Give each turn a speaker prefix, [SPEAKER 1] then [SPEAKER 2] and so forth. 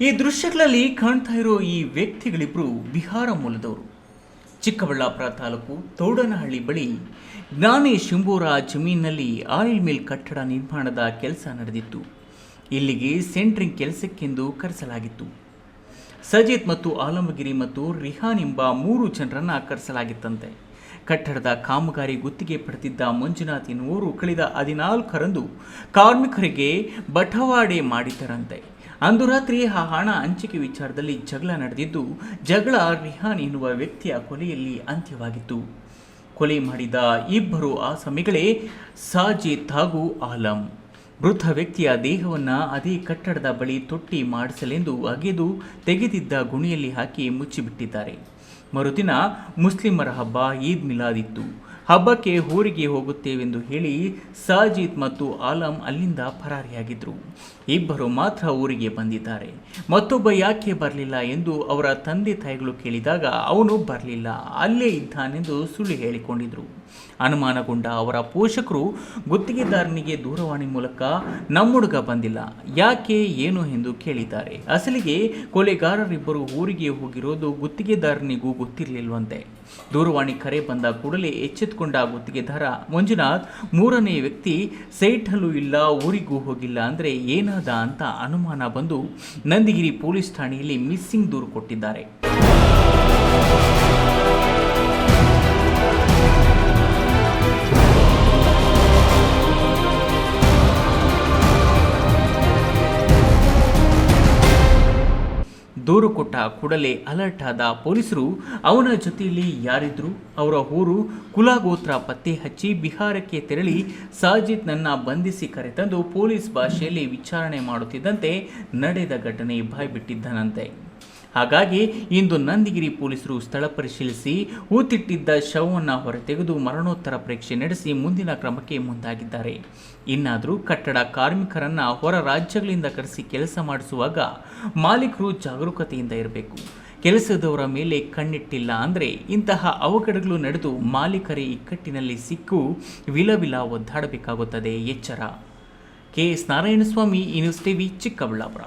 [SPEAKER 1] ಈ ದೃಶ್ಯಗಳಲ್ಲಿ ಕಾಣ್ತಾ ಇರೋ ಈ ವ್ಯಕ್ತಿಗಳಿಬ್ಬರು ಬಿಹಾರ ಮೂಲದವರು. ಚಿಕ್ಕಬಳ್ಳಾಪುರ ತಾಲೂಕು ತೋಡನಹಳ್ಳಿ ಬಳಿ ಜ್ಞಾನಿ ಶಿಂಬೂರ ಜಮೀನಿನಲ್ಲಿ ಆಯಿಲ್ ಮಿಲ್ ಕಟ್ಟಡ ನಿರ್ಮಾಣದ ಕೆಲಸ ನಡೆದಿತ್ತು. ಇಲ್ಲಿಗೆ ಸೆಂಟ್ರಿಂಗ್ ಕೆಲಸಕ್ಕೆಂದು ಕರೆಸಲಾಗಿತ್ತು. ಸಜಿತ್ ಮತ್ತು ಆಲಮಗಿರಿ ಮತ್ತು ರಿಹಾನ್ ಎಂಬ ಮೂರು ಜನರನ್ನು ಕರೆಸಲಾಗಿತ್ತಂತೆ. ಕಟ್ಟಡದ ಕಾಮಗಾರಿ ಗುತ್ತಿಗೆ ಪಡೆದಿದ್ದ ಮಂಜುನಾಥ್ ಎನ್ನುವರು ಕಳೆದ ಹದಿನಾಲ್ಕರಂದು ಕಾರ್ಮಿಕರಿಗೆ ಬಟವಾಡೆ ಮಾಡಿದ್ದರಂತೆ. ಅಂದು ರಾತ್ರಿ ಆ ಹಣ ಹಂಚಿಕೆ ವಿಚಾರದಲ್ಲಿ ಜಗಳ ನಡೆದಿದ್ದು, ಜಗಳ ರಿಹಾನ್ ಎನ್ನುವ ವ್ಯಕ್ತಿಯ ಕೊಲೆಯಲ್ಲಿ ಅಂತ್ಯವಾಗಿತ್ತು. ಕೊಲೆ ಮಾಡಿದ ಇಬ್ಬರು ಆಸಮಿಗಳೇ ಸಾಜಿತ್ ಹಾಗೂ ಆಲಂ. ಮೃತ ವ್ಯಕ್ತಿಯ ದೇಹವನ್ನು ಅದೇ ಕಟ್ಟಡದ ಬಳಿ ತೊಟ್ಟಿ ಮಾಡಿಸಲೆಂದು ಅಗೆದು ತೆಗೆದಿದ್ದ ಗುಣಿಯಲ್ಲಿ ಹಾಕಿ ಮುಚ್ಚಿಬಿಟ್ಟಿದ್ದಾರೆ. ಮರುದಿನ ಮುಸ್ಲಿಮರ ಹಬ್ಬ ಈದ್ ಮಿಲಾದ್ ಇತ್ತು ಹಬ್ಬಕ್ಕೆ ಊರಿಗೆ ಹೋಗುತ್ತೇವೆಂದು ಹೇಳಿ ಸಾಜಿದ್ ಮತ್ತು ಆಲಂ ಅಲ್ಲಿಂದ ಪರಾರಿಯಾಗಿದ್ದರು ಇಬ್ಬರು ಮಾತ್ರ ಊರಿಗೆ ಬಂದಿದ್ದಾರೆ. ಮತ್ತೊಬ್ಬ ಯಾಕೆ ಬರಲಿಲ್ಲ ಎಂದು ಅವರ ತಂದೆ ತಾಯಿಗಳು ಕೇಳಿದಾಗ, ಅವನು ಬರಲಿಲ್ಲ, ಅಲ್ಲೇ ಇದ್ದಾನೆಂದು ಸುಳ್ಳು ಹೇಳಿಕೊಂಡಿದ್ರು. ಅನುಮಾನಗೊಂಡ ಅವರ ಪೋಷಕರು ಗುತ್ತಿಗೆದಾರನಿಗೆ ದೂರವಾಣಿ ಮೂಲಕ ನಮ್ಮುಡುಗ ಬಂದಿಲ್ಲ, ಯಾಕೆ, ಏನು ಎಂದು ಕೇಳಿದ್ದಾರೆ. ಅಸಲಿಗೆ ಕೊಲೆಗಾರರಿಬ್ಬರು ಊರಿಗೆ ಹೋಗಿರೋದು ಗುತ್ತಿಗೆದಾರನಿಗೂ ಗೊತ್ತಿರಲಿಲ್ವಂತೆ. ದೂರವಾಣಿ ಕರೆ ಬಂದ ಕೂಡಲೇ ಎಚ್ಚೆತ್ತುಕೊಂಡ ಗುತ್ತಿಗೆದಾರ ಮಂಜುನಾಥ್, ಮೂರನೇ ವ್ಯಕ್ತಿ ಸೈಟಲ್ಲೂ ಇಲ್ಲ, ಊರಿಗೂ ಹೋಗಿಲ್ಲ ಅಂದರೆ ಏನಾದ ಅಂತ ಅನುಮಾನ ಬಂದು ನಂದಿಗಿರಿ ಪೊಲೀಸ್ ಠಾಣೆಯಲ್ಲಿ ಮಿಸ್ಸಿಂಗ್ ದೂರು ಕೊಟ್ಟಿದ್ದಾರೆ. ದೂರು ಕೊಟ್ಟ ಕೂಡಲೇ ಅಲರ್ಟ್ ಆದ ಪೊಲೀಸರು ಅವನ ಜೊತೆಯಲ್ಲಿ ಯಾರಿದ್ರು? ಅವರ ಊರು ಕುಲಗೋತ್ರ ಪತ್ತೆ ಹಚ್ಚಿ ಬಿಹಾರಕ್ಕೆ ತೆರಳಿ ಸಾಜಿದ್ ನನ್ನ ಬಂಧಿಸಿ ಕರೆತಂದು ಪೊಲೀಸ್ ಭಾಷೆಯಲ್ಲಿ ವಿಚಾರಣೆ ಮಾಡುತ್ತಿದ್ದಂತೆ ನಡೆದ ಘಟನೆ ಬಾಯ್ಬಿಟ್ಟಿದ್ದನಂತೆ. ಹಾಗಾಗಿ ಇಂದು ನಂದಿಗಿರಿ ಪೊಲೀಸರು ಸ್ಥಳ ಪರಿಶೀಲಿಸಿ ಹೂತಿಟ್ಟಿದ್ದ ಶವವನ್ನು ಹೊರತೆಗೆದು ಮರಣೋತ್ತರ ಪರೀಕ್ಷೆ ನಡೆಸಿ ಮುಂದಿನ ಕ್ರಮಕ್ಕೆ ಮುಂದಾಗಿದ್ದಾರೆ. ಇನ್ನಾದರೂ ಕಟ್ಟಡ ಕಾರ್ಮಿಕರನ್ನು ಹೊರ ರಾಜ್ಯಗಳಿಂದ ಕರೆಸಿ ಕೆಲಸ ಮಾಡಿಸುವಾಗ ಮಾಲೀಕರು ಜಾಗರೂಕತೆಯಿಂದ ಇರಬೇಕು. ಕೆಲಸದವರ ಮೇಲೆ ಕಣ್ಣಿಟ್ಟಿಲ್ಲ ಅಂದರೆ ಇಂತಹ ಅವಘಡಗಳು ನಡೆದು ಮಾಲೀಕರೇ ಇಕ್ಕಟ್ಟಿನಲ್ಲಿ ಸಿಕ್ಕು ವಿಲವಿಲ ಒದ್ದಾಡಬೇಕಾಗುತ್ತದೆ ಎಚ್ಚರ. K S Narayanaswamy university Chikkaballapur.